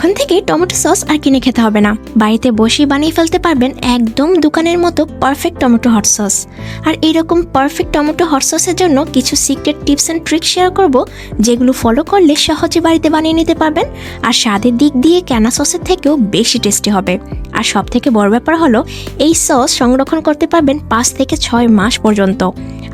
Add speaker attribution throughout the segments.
Speaker 1: এখন থেকে tomato sauce আর কিনে খেতে হবে না। বাড়িতে বসেই বানিয়ে ফেলতে পারবেন একদম দোকানের মতো পারফেক্ট টমেটো হট সস আর এইরকম পারফেক্ট টমেটো হট সসের জন্য কিছু secret tips and trick share করব, যেগুলো ফলো করলে সহজে বাড়িতে বানিয়ে নিতে পারবেন। আর স্বাদের দিক দিয়ে কেনা সসের থেকেও বেশি টেস্টি হবে। আর সব থেকে বড় ব্যাপার হলো, এই সস সংরক্ষণ করতে পারবেন পাঁচ থেকে ছয় মাস পর্যন্ত।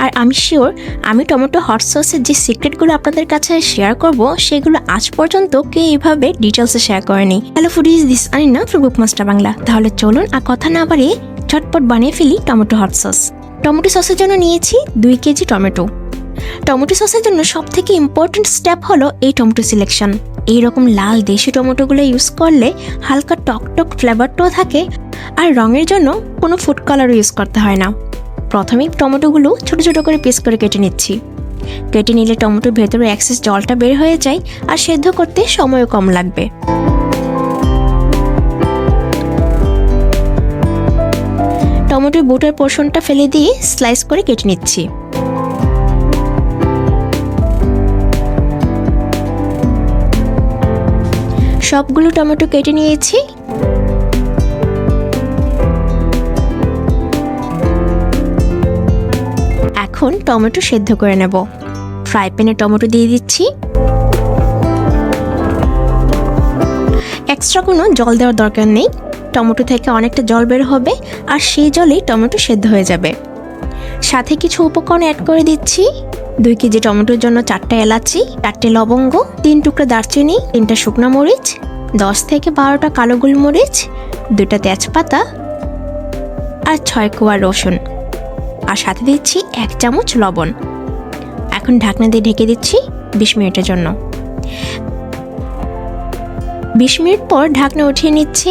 Speaker 1: আর আমি শিওর আমি টমেটো হট সসের যে সিক্রেটগুলো আপনাদের কাছে শেয়ার করব, সেগুলো আজ পর্যন্ত কেউ এইভাবে ডিটেলসে শেয়ার করেনি। হ্যালো ফুড ইজ দিস আনি না ফ্রু বুক মাস্টার বাংলা তাহলে চলুন আর কথা না বাড়িয়ে ঝটপট বানিয়ে ফেলি টমেটো হট সস টমেটো সসের জন্য নিয়েছি দুই কেজি টমেটো। টমেটো সসের জন্য সব থেকে ইম্পর্টেন্ট স্টেপ হলো এই টমেটো সিলেকশন এইরকম লাল দেশি টমেটোগুলো ইউজ করলে হালকা টক টক ফ্লেভারটাও থাকে আর রঙের জন্য কোনো ফুড কালারও ইউজ করতে হয় না। প্রথমেই টমেটোগুলো ছোট ছোট করে পিস করে কেটে নিচ্ছি। কেটে নিলে টমেটোর ভেতরে অ্যাক্সেস জলটা বের হয়ে যায় আর সেদ্ধ করতে সময়ও কম লাগবে। টমেটোর বুটার পোর্শনটা ফেলে দিয়ে স্লাইস করে কেটে নিচ্ছি। সবগুলো টমেটো কেটে নিয়েছি। এখন টমেটো সেদ্ধ করে নেব। ফ্রাই প্যানে টমেটো দিয়ে দিচ্ছি। এক্সট্রা কোনো জল দেওয়ার দরকার নেই। টমেটো থেকে অনেকটা জল বের হবে আর সেই জলেই টমেটো সেদ্ধ হয়ে যাবে। সাথে কিছু উপকরণ অ্যাড করে দিচ্ছি। দুই কেজি টমেটোর জন্য চারটে এলাচি, চারটে লবঙ্গ, তিন টুকরা দারচিনি, তিনটা শুকনো মরিচ, দশ থেকে বারোটা কালো গোলমরিচ দুটা তেজপাতা আর ছয় কোয়া রসুন। আর সাথে দিচ্ছি এক চামচ লবণ। এখন ঢাকনা দিয়ে ঢেকে দিচ্ছি বিশ মিনিটের জন্য। বিশ মিনিট পর ঢাকনা উঠিয়ে নিচ্ছি।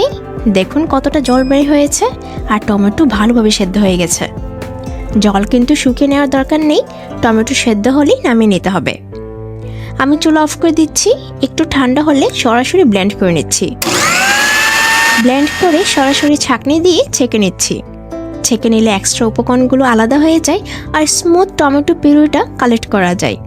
Speaker 1: দেখুন কতটা জল বের হয়েছে আর টমেটো ভালোভাবে সেদ্ধ হয়ে গেছে। জল কিন্তু শুকিয়ে নেওয়ার দরকার নেই, টমেটো সেদ্ধ হলেই নামিয়ে নিতে হবে। আমি চুলা অফ করে দিচ্ছি, একটু ঠান্ডা হলে সরাসরি ব্লেন্ড করে নিচ্ছি। ব্লেন্ড করে সরাসরি ছাঁকনি দিয়ে ছেঁকে নিচ্ছি। ছেঁকে নিলে এক্সট্রা উপকরণগুলো আলাদা হয়ে যায় আর স্মুথ টমেটো পিউরিটা কালেক্ট করা যায়।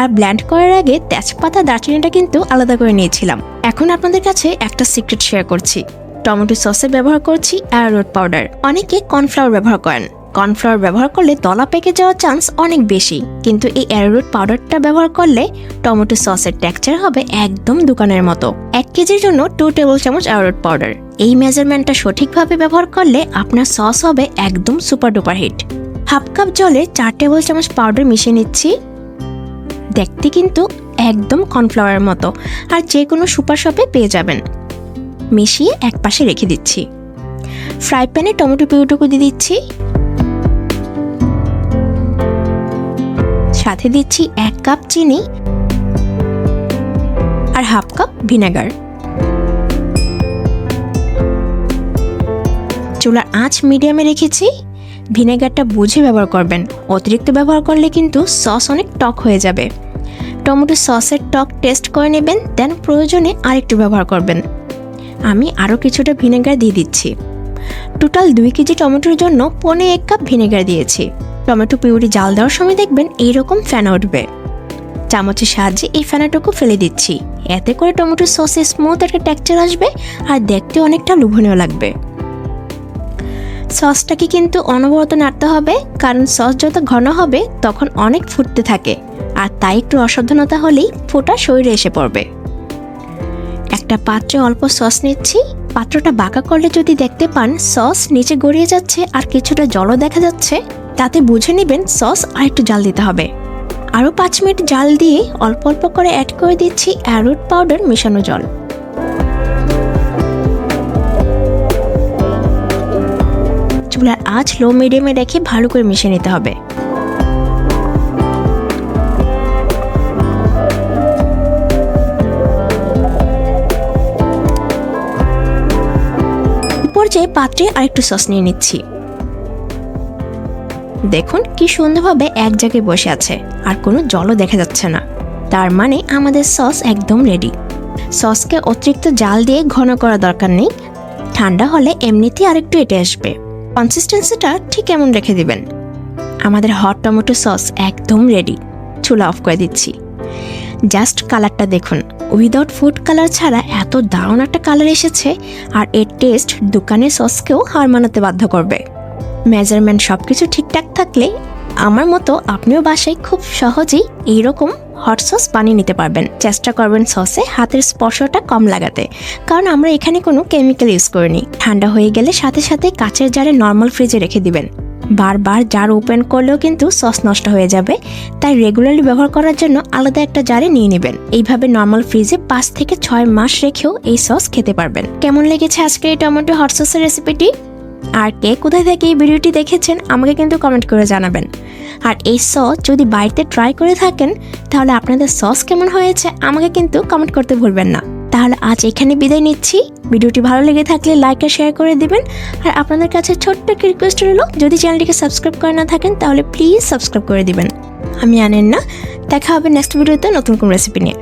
Speaker 1: আর ব্ল্যান্ড করার আগে তেজপাতা, দারচিনিটা কিন্তু আলাদা করে নিয়েছিলাম। এখন আপনাদের কাছে একটা সিক্রেট শেয়ার করছি। টমেটো সসে ব্যবহার করছি অ্যারোট পাউডার অনেকে কর্নফ্লাওয়ার ব্যবহার করেন। কর্নফ্লাওয়ার ব্যবহার করলে দলা পেকে যাওয়ার চান্স অনেক বেশি। কিন্তু এই অ্যারোট পাউডারটা ব্যবহার করলে টমেটো সসের টেক্সচার হবে একদম দোকানের মতো। এক কেজির জন্য টু টেবিল চামচ অ্যারোট পাউডার এই মেজারমেন্টটা সঠিকভাবে ব্যবহার করলে আপনার সস হবে একদম super duper hit half cup জলে চার টেবিল চামচ পাউডার মিশিয়ে নিচ্ছি। দেখতে কিন্তু একদম কর্নফ্লাওয়ারের মতো আর যে কোনো সুপার শপে পেয়ে যাবেন। মিশিয়ে এক পাশে রেখে দিচ্ছি। ফ্রাই প্যানে টমেটো পিউটুকু দিয়ে দিচ্ছি। সাথে দিচ্ছি এক কাপ চিনি। আর হাফ কাপ ভিনেগার চুলার আঁচ মিডিয়ামে রেখেছি। ভিনেগারটা বুঝে ব্যবহার করবেন। অতিরিক্ত ব্যবহার করলে কিন্তু সস অনেক টক হয়ে যাবে। টমেটো সসের টক টেস্ট করে নেবেন, দেন প্রয়োজনে আরেকটু ব্যবহার করবেন। আমি আরও কিছুটা ভিনেগার দিয়ে দিচ্ছি। টোটাল দুই কেজি টমেটোর জন্য পনে এক কাপ ভিনেগার দিয়েছি। টমেটো পিউরি জাল দেওয়ার সময় দেখবেন এইরকম ফেনা উঠবে। চামচের সাহায্যে এই ফেনাটুকু ফেলে দিচ্ছি। এতে করে টমেটো সসে স্মুথ একটা টেক্সচার আসবে আর দেখতে অনেকটা লোভনীয় লাগবে। সসটাকে কিন্তু অনবরত নাড়তে হবে। কারণ সস যত ঘন হবে, তখন অনেক ফুটতে থাকে। আর তাই একটু অসাবধানতা হলেই ফোটা শরীরে এসে পড়বে। একটা পাত্রে অল্প সস নিচ্ছি। পাত্রটা বাঁকা করলে যদি দেখতে পান, সস নিচে গড়িয়ে যাচ্ছে আর কিছুটা জলও দেখা যাচ্ছে। তাতে বুঝে নেবেন সস আর একটু জাল দিতে হবে। আরও পাঁচ মিনিট জাল দিয়ে অল্প অল্প করে অ্যাড করে দিচ্ছি অ্যারুট পাউডার মেশানো জল। চুলার আঁচ লো মিডিয়ামে রেখে ভালো করে মিশিয়ে নিতে হবে। পর্যায়ে পাত্রে আরেকটু সস নিয়ে নিচ্ছি। দেখুন কি সুন্দরভাবে এক জায়গায় বসে আছে, আর কোনো জলও দেখা যাচ্ছে না। তার মানে আমাদের সস একদম রেডি সসকে অতিরিক্ত জাল দিয়ে ঘন করা দরকার নেই। ঠান্ডা হলে এমনিতেই আরেকটু এটে আসবে। কনসিস্টেন্সিটা ঠিক এমন রেখে দিবেন। আমাদের হট টমেটো সস একদম রেডি চুলা অফ করে দিচ্ছি। জাস্ট কালারটা দেখুন উইদাউট ফুড কালার ছাড়া এত দারুণ একটা কালার এসেছে আর এর টেস্ট দোকানের সসকেও হার মানাতে বাধ্য করবে। মেজারমেন্ট সব কিছু ঠিকঠাক থাকলে আমার মতো আপনিও বাসায় খুব সহজেই এইরকম হট সস বানিয়ে নিতে পারবেন। চেষ্টা করবেন সসে হাতের স্পর্শটা কম লাগাতে। কারণ আমরা এখানে কোনো কেমিক্যাল ইউজ করিনি। ঠান্ডা হয়ে গেলে সাথে সাথে কাচের জারে নর্মাল ফ্রিজে রেখে দিবেন। বারবার জার ওপেন করলেও কিন্তু সস নষ্ট হয়ে যাবে। তাই রেগুলারলি ব্যবহার করার জন্য আলাদা একটা জারে নিয়ে নেবেন। এইভাবে নর্মাল ফ্রিজে পাঁচ থেকে ছয় মাস রেখেও এই সস খেতে পারবেন। কেমন লেগেছে আজকে এই টমেটো হট সসের রেসিপিটি আর কে কোথায় থেকে এই ভিডিওটি দেখেছেন আমাকে কিন্তু কমেন্ট করে জানাবেন। আর এই সস যদি বাড়িতে ট্রাই করে থাকেন, তাহলে আপনাদের সস কেমন হয়েছে আমাকে কিন্তু কমেন্ট করতে ভুলবেন না। তাহলে আজ এখানে বিদায় নিচ্ছি। ভিডিওটি ভালো লেগে থাকলে লাইক আর শেয়ার করে দিবেন। আর আপনাদের কাছে ছোট্ট একটা রিকোয়েস্ট রইল, যদি চ্যানেলটিকে সাবস্ক্রাইব করে না থাকেন, তাহলে প্লিজ সাবস্ক্রাইব করে দিবেন। আমি আনেন না দেখা হবে নেক্সট ভিডিওতে নতুন কোন রেসিপি নিয়ে।